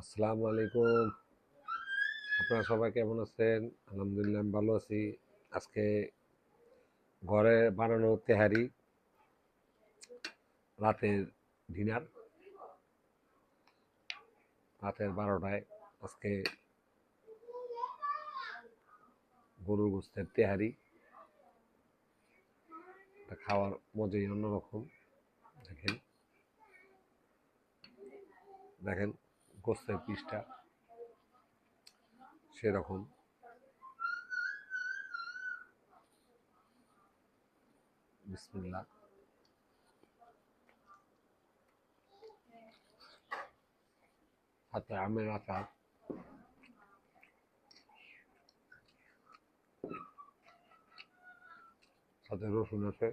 আসসালামু আলাইকুম। আপনারা সবাই কেমন আছেন? আলহামদুলিল্লাহ, আমি ভালো আছি। আজকে ঘরে বানানো তেহারি, রাতের ডিনার। রাতের বারোটায় আজকে গরুর গোস্তের তেহারি। খাওয়ার মজাই অন্যরকম। দেখেন। দেখেন। গোস্তের পিসটা। সেরকম। বিসমিল্লাহ। হাতে আমের আচার সাথে রসুন আছে।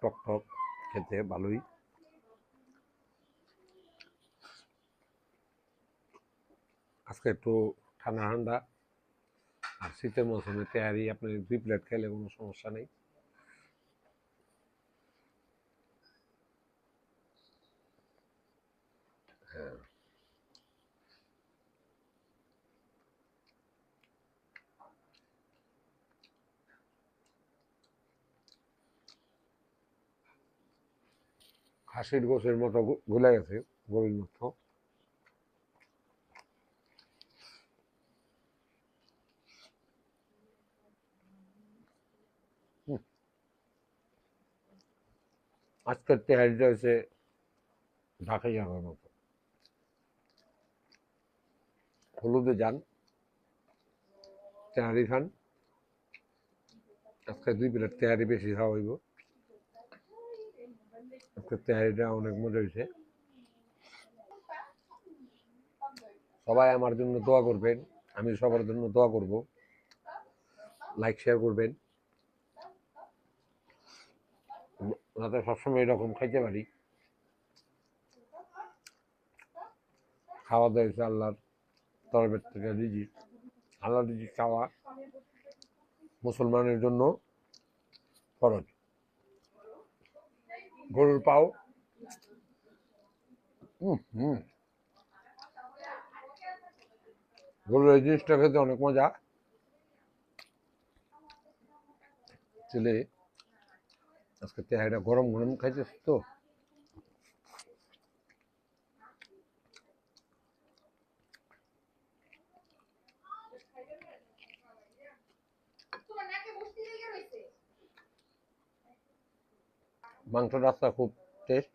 টক টক খেতে ভালোই। আজকে একটু ঠান্ডা ঠান্ডা আর শীতের মৌসুমে তেয়ারি আপনি দুই প্লেট খেলে কোনো সমস্যা নেই হ্যাঁ খাসির গোছের মতো গুলে গেছে গরুর মতো আজকের তেহারিটা হচ্ছে ঢাকাই যাওয়ার মতো। হলুদে যান, তেহারি খান। আজকে দুই প্লেট তেহারি বেশি খাওয়া হইব। আজকে তেহারিটা অনেক মজা হয়েছে সবাই আমার জন্য দোয়া করবেন, আমি সবার জন্য দোয়া করব। লাইক, শেয়ার করবেন। যাতে সবসময় এরকম খাইতে পারি। খাওয়া দাওয়া আল্লাহর তরফের থেকে রিজি আল্লাহ রিজি খাওয়া মুসলমানের জন্য ফরজ। গরুর পাও। গরুর এই জিনিসটা খেতে অনেক মজা। ছেলে আজকে তেহারিটা গরম গরম খাইতেছি তো। মাংস রাস্তা খুব টেস্ট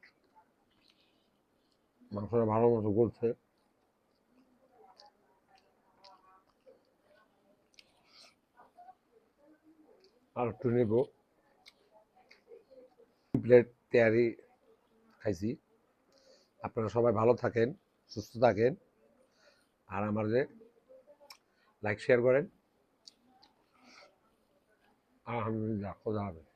মাংসটা ভালো মতো গলছে। আর একটু নেব। প্লেট তেয়ারি খাইছি। আপনারা সবাই ভালো থাকেন, সুস্থ থাকেন। আর আমাদের লাইক শেয়ার করেন। আলহামদুলিল্লাহ, খোদা হাফেজ।